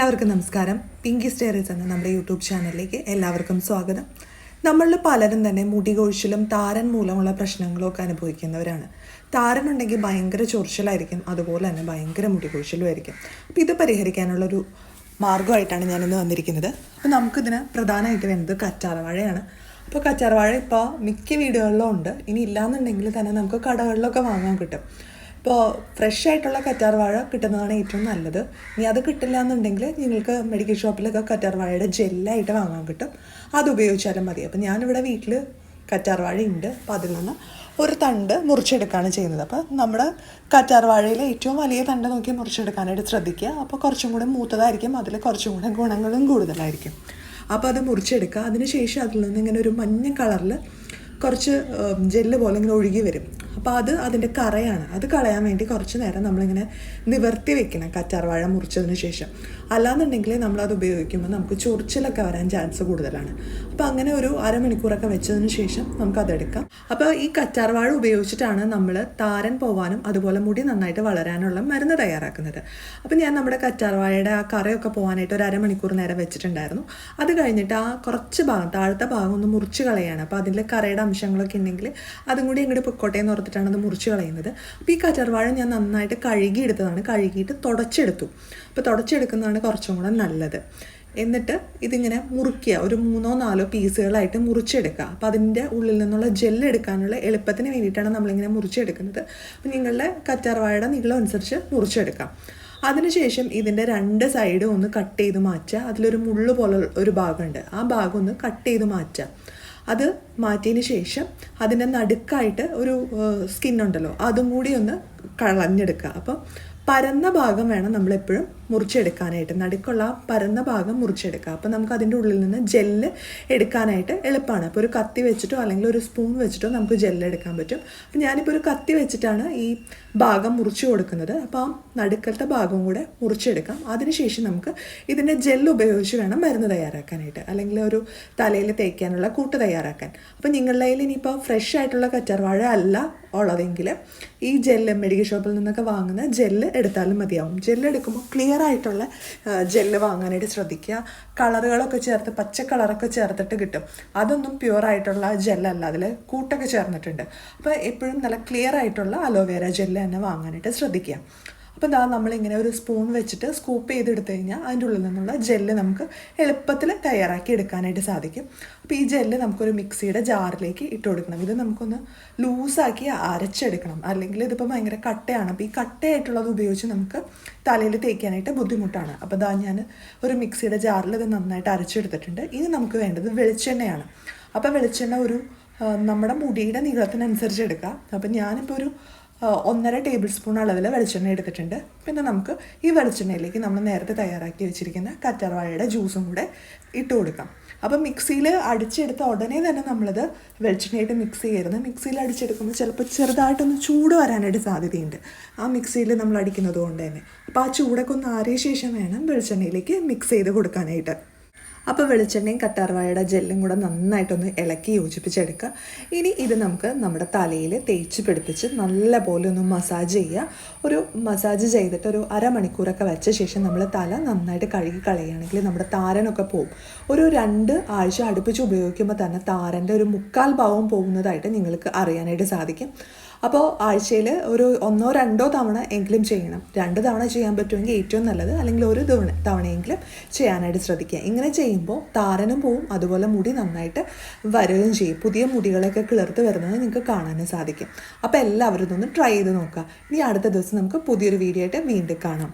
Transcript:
എല്ലാവർക്കും നമസ്കാരം. പിങ്കി സ്റ്റേറീസ് എന്ന നമ്മുടെ യൂട്യൂബ് ചാനലിലേക്ക് എല്ലാവർക്കും സ്വാഗതം. നമ്മളിൽ പലരും തന്നെ മുടി കൊഴിച്ചിലും താരൻ മൂലമുള്ള പ്രശ്നങ്ങളൊക്കെ അനുഭവിക്കുന്നവരാണ്. താരൻ ഉണ്ടെങ്കിൽ ഭയങ്കര ചൊറിച്ചിലായിരിക്കും അതുപോലെ തന്നെ ഭയങ്കര മുടി കൊഴിച്ചിലും ആയിരിക്കും അപ്പോൾ ഇത് പരിഹരിക്കാനുള്ളൊരു മാർഗമായിട്ടാണ് ഞാനിന്ന് വന്നിരിക്കുന്നത്. അപ്പോൾ നമുക്കിതിന് പ്രധാനമായിട്ട് വേണ്ടത് കറ്റാർവാഴയാണ്. അപ്പോൾ കറ്റാർവാഴ ഇപ്പോൾ മിക്ക വീടുകളിലും ഉണ്ട്. ഇനി ഇല്ലാന്നുണ്ടെങ്കിൽ തന്നെ നമുക്ക് കടകളിലൊക്കെ വാങ്ങാൻ കിട്ടും. ഇപ്പോൾ ഫ്രഷ് ആയിട്ടുള്ള കറ്റാർ വാഴ കിട്ടുന്നതാണ് ഏറ്റവും നല്ലത്. ഇനി അത് കിട്ടില്ല എന്നുണ്ടെങ്കിൽ നിങ്ങൾക്ക് മെഡിക്കൽ ഷോപ്പിലൊക്കെ കറ്റാർ വാഴയുടെ ജെല്ലായിട്ട് വാങ്ങാൻ കിട്ടും. അത് ഉപയോഗിച്ചാലും മതി. അപ്പോൾ ഞാനിവിടെ വീട്ടിൽ കറ്റാർ വാഴ ഉണ്ട് അപ്പോൾ അതിൽ നിന്ന് ഒരു തണ്ട് മുറിച്ചെടുക്കുകയാണ് ചെയ്യുന്നത്. അപ്പോൾ നമ്മുടെ കറ്റാർ വാഴയിലെ ഏറ്റവും വലിയ തണ്ട് നോക്കി മുറിച്ചെടുക്കാനായിട്ട് ശ്രദ്ധിക്കുക. അപ്പോൾ കുറച്ചും കൂടെ മൂത്തതായിരിക്കും. അതിൽ കുറച്ചും കൂടെ ഗുണങ്ങളും കൂടുതലായിരിക്കും. അപ്പോൾ അത് മുറിച്ചെടുക്കുക. അതിനുശേഷം അതിൽ നിന്ന് ഇങ്ങനെ ഒരു മഞ്ഞ കളറിൽ കുറച്ച് ജെല്ല് പോലെ ഇങ്ങനെ ഒഴുകി വരും. അപ്പോൾ അത് അതിന്റെ കറയാണ്. അത് കളയാൻ വേണ്ടി കുറച്ച് നേരം നമ്മളിങ്ങനെ നിവർത്തി വെക്കണം കറ്റാർവാഴ മുറിച്ചതിന് ശേഷം. അല്ലാന്നുണ്ടെങ്കിൽ നമ്മളത് ഉപയോഗിക്കുമ്പോൾ നമുക്ക് ചൊറിച്ചിലൊക്കെ വരാൻ ചാൻസ് കൂടുതലാണ്. അപ്പോൾ അങ്ങനെ ഒരു അരമണിക്കൂറൊക്കെ വെച്ചതിന് ശേഷം നമുക്കതെടുക്കാം അപ്പോൾ ഈ കറ്റാർവാഴ ഉപയോഗിച്ചിട്ടാണ് നമ്മൾ താരൻ പോവാനും അതുപോലെ മുടി നന്നായിട്ട് വളരാനുള്ള മരുന്ന് തയ്യാറാക്കുന്നത്. അപ്പോൾ ഞാൻ നമ്മുടെ കറ്റാർവാഴയുടെ ആ കറയൊക്കെ പോകാനായിട്ട് ഒരു അരമണിക്കൂർ നേരം വെച്ചിട്ടുണ്ടായിരുന്നു. അത് കഴിഞ്ഞിട്ട് ആ കുറച്ച് ഭാഗം താഴത്തെ ഭാഗം ഒന്ന് മുറിച്ച് കളയാണ്. അപ്പോൾ അതിന്റെ കറയുടെ അംശങ്ങളൊക്കെ ഉണ്ടെങ്കിൽ അതും കൂടി ഇങ്ങോട്ട് പൊക്കോട്ടെ എന്ന് ഓർത്തിട്ടാണ് അത് മുറിച്ച് കളയുന്നത്. അപ്പോൾ ഈ കറ്റർവാഴ ഞാൻ നന്നായിട്ട് കഴുകി എടുത്തതാണ് കഴുകിയിട്ട് തുടച്ചെടുത്തു. അപ്പോൾ തുടച്ചെടുക്കുന്നതാണ് കുറച്ചും കൂടെ നല്ലത്. എന്നിട്ട് ഇതിങ്ങനെ മുറിക്കുക ഒരു മൂന്നോ നാലോ പീസുകളായിട്ട് മുറിച്ചെടുക്കുക. അപ്പം അതിന്റെ ഉള്ളിൽ നിന്നുള്ള ജെല്ല് എടുക്കാനുള്ള എളുപ്പത്തിന് വേണ്ടിയിട്ടാണ് നമ്മളിങ്ങനെ മുറിച്ചെടുക്കുന്നത്. അപ്പം നിങ്ങളുടെ കറ്റാർവാഴയുടെ നീളം അനുസരിച്ച് മുറിച്ചെടുക്കാം. അതിനുശേഷം ഇതിന്റെ രണ്ട് സൈഡും ഒന്ന് കട്ട് ചെയ്ത് മാറ്റുക. അതിലൊരു മുള്ളു പോലെ ഒരു ഭാഗമുണ്ട്. ആ ഭാഗം ഒന്ന് കട്ട് ചെയ്ത് മാറ്റുക. അത് മാറ്റിയതിന് ശേഷം അതിന്റെ നടുക്കായിട്ട് ഒരു സ്കിന്നുണ്ടല്ലോ അതും കൂടി ഒന്ന് കളഞ്ഞെടുക്കുക അപ്പോൾ പരന്ന ഭാഗം വേണം നമ്മളെപ്പോഴും മുറിച്ചെടുക്കാനായിട്ട്. നടുക്കുള്ള പരന്ന ഭാഗം മുറിച്ചെടുക്കുക. അപ്പോൾ നമുക്ക് അതിന്റെ ഉള്ളിൽ നിന്ന് ജെല്ല് എടുക്കാനായിട്ട് എളുപ്പമാണ്. അപ്പോൾ ഒരു കത്തി വെച്ചിട്ടോ അല്ലെങ്കിൽ ഒരു സ്പൂൺ വെച്ചിട്ടോ നമുക്ക് ജെല്ല് എടുക്കാൻ പറ്റും. അപ്പോൾ ഞാനിപ്പോൾ ഒരു കത്തി വെച്ചിട്ടാണ് ഈ ഭാഗം മുറിച്ച് കൊടുക്കുന്നത്. അപ്പോൾ ആ നടുക്കലത്തെ ഭാഗവും കൂടെ മുറിച്ചെടുക്കാം. അതിനുശേഷം നമുക്ക് ഇതിന്റെ ജെല്ല് ഉപയോഗിച്ച് വേണം മരുന്ന് തയ്യാറാക്കാനായിട്ട്. അല്ലെങ്കിൽ ഒരു തലയിൽ തേക്കാനുള്ള കൂട്ട് തയ്യാറാക്കാൻ. അപ്പോൾ നിങ്ങളുടെ കയ്യിൽ ഇനിയിപ്പോൾ ഫ്രഷ് ആയിട്ടുള്ള കറ്റാർവാഴ അല്ല ഉള്ളതെങ്കിൽ ഈ ജെല്ല് മെഡിക്കൽ ഷോപ്പിൽ നിന്നൊക്കെ വാങ്ങുന്ന ജെല്ല് എടുത്താലും മതിയാവും. ജെല്ല് എടുക്കുമ്പോൾ ക്ലിയർ ആയിട്ടുള്ള ജെല്ല് വാങ്ങാനായിട്ട് ശ്രദ്ധിക്കുക. കളറുകളൊക്കെ ചേർത്ത് പച്ച കളറൊക്കെ ചേർത്തിട്ട് കിട്ടും. അതൊന്നും പ്യുവർ ആയിട്ടുള്ള ജെല്ലല്ല. അതിൽ കൂട്ടൊക്കെ ചേർന്നിട്ടുണ്ട്. അപ്പോൾ എപ്പോഴും നല്ല ക്ലിയർ ആയിട്ടുള്ള അലോവേര ജെല്ല് തന്നെ വാങ്ങാനായിട്ട് ശ്രദ്ധിക്കുക. അപ്പോൾ ഇതാ നമ്മളിങ്ങനെ ഒരു സ്പൂൺ വെച്ചിട്ട് സ്കൂപ്പ് ചെയ്തെടുത്തു കഴിഞ്ഞാൽ അതിന്റെ ഉള്ളിൽ നിന്നുള്ള ജെല്ല് നമുക്ക് എളുപ്പത്തിൽ തയ്യാറാക്കി എടുക്കാനായിട്ട് സാധിക്കും. അപ്പോൾ ഈ ജെല്ല് നമുക്കൊരു മിക്സിയുടെ ജാറിലേക്ക് ഇട്ട് കൊടുക്കണം. ഇത് നമുക്കൊന്ന് ലൂസാക്കി അരച്ചെടുക്കണം. അല്ലെങ്കിൽ ഇതിപ്പോൾ ഭയങ്കര കട്ടയാണ്. അപ്പോൾ ഈ കട്ടയായിട്ടുള്ളത് ഉപയോഗിച്ച് നമുക്ക് തലയിൽ തേക്കാനായിട്ട് ബുദ്ധിമുട്ടാണ്. അപ്പോൾ ഇതാ ഞാൻ ഒരു മിക്സിയുടെ ജാറിൽ ഇത് നന്നായിട്ട് അരച്ചെടുത്തിട്ടുണ്ട്. ഇനി നമുക്ക് വേണ്ടത് വെളിച്ചെണ്ണയാണ്. അപ്പോൾ വെളിച്ചെണ്ണ ഒരു നമ്മുടെ മുടിയുടെ നീളത്തിനനുസരിച്ച് എടുക്കുക അപ്പം ഞാനിപ്പോൾ ഒരു ഒന്നര ടേബിൾ സ്പൂൺ അളവിൽ വെളിച്ചെണ്ണ എടുത്തിട്ടുണ്ട്. പിന്നെ നമുക്ക് ഈ വെളിച്ചെണ്ണയിലേക്ക് നമ്മൾ നേരത്തെ തയ്യാറാക്കി വെച്ചിരിക്കുന്ന കറ്റർവാഴയുടെ ജ്യൂസും കൂടെ ഇട്ട് കൊടുക്കാം. അപ്പം മിക്സിയിൽ അടിച്ചെടുത്ത ഉടനെ തന്നെ നമ്മളത് വെളിച്ചെണ്ണയായിട്ട് മിക്സ് ചെയ്യരുത്. മിക്സിയിൽ അടിച്ചെടുക്കുമ്പോൾ ചിലപ്പോൾ ചെറുതായിട്ടൊന്ന് ചൂട് വരാനായിട്ട് സാധ്യതയുണ്ട്. ആ മിക്സിയിൽ നമ്മൾ അടിക്കുന്നത് കൊണ്ട് തന്നെ. അപ്പോൾ ആ ചൂടൊക്കെ ഒന്ന് ആറിയ ശേഷം വേണം വെളിച്ചെണ്ണയിലേക്ക് മിക്സ് ചെയ്ത് കൊടുക്കാനായിട്ട്. അപ്പോൾ വെളിച്ചെണ്ണയും കറ്റാർവാഴയുടെ ജെല്ലും കൂടെ നന്നായിട്ടൊന്ന് ഇളക്കി യോജിപ്പിച്ചെടുക്കുക. ഇനി ഇത് നമുക്ക് നമ്മുടെ തലയിൽ തേച്ച് പിടിപ്പിച്ച് നല്ല പോലെ ഒന്ന് മസാജ് ചെയ്യുക. ഒരു മസാജ് ചെയ്തിട്ട് ഒരു അരമണിക്കൂറൊക്കെ വെച്ച ശേഷം നമ്മൾ തല നന്നായിട്ട് കഴുകി കളയുകയാണെങ്കിൽ നമ്മുടെ താരനൊക്കെ പോകും ഒരു രണ്ട് ആഴ്ച അടുപ്പിച്ച് ഉപയോഗിക്കുമ്പോൾ തന്നെ താരന്റെ ഒരു മുക്കാൽ ഭാവം പോകുന്നതായിട്ട് നിങ്ങൾക്ക് അറിയാനായിട്ട് സാധിക്കും. അപ്പോൾ ആഴ്ചയിൽ ഒരു ഒന്നോ രണ്ടോ തവണ എങ്കിലും ചെയ്യണം. രണ്ട് തവണ ചെയ്യാൻ പറ്റുമെങ്കിൽ ഏറ്റവും നല്ലത് അല്ലെങ്കിൽ ഒരു തവണ തവണയെങ്കിലും ചെയ്യാനായിട്ട് ശ്രദ്ധിക്കുക. ഇങ്ങനെ ചെയ്യുമ്പോൾ താരനും പോവും അതുപോലെ മുടി നന്നായിട്ട് വരികയും ചെയ്യും. പുതിയ മുടികളൊക്കെ കിളിർത്ത് വരുന്നത് നിങ്ങൾക്ക് കാണാനും സാധിക്കും. അപ്പോൾ എല്ലാവരും ഒന്ന് ട്രൈ ചെയ്ത് നോക്കുക. ഇനി അടുത്ത ദിവസം നമുക്ക് പുതിയൊരു വീഡിയോ ആയിട്ട് വീണ്ടും കാണാം.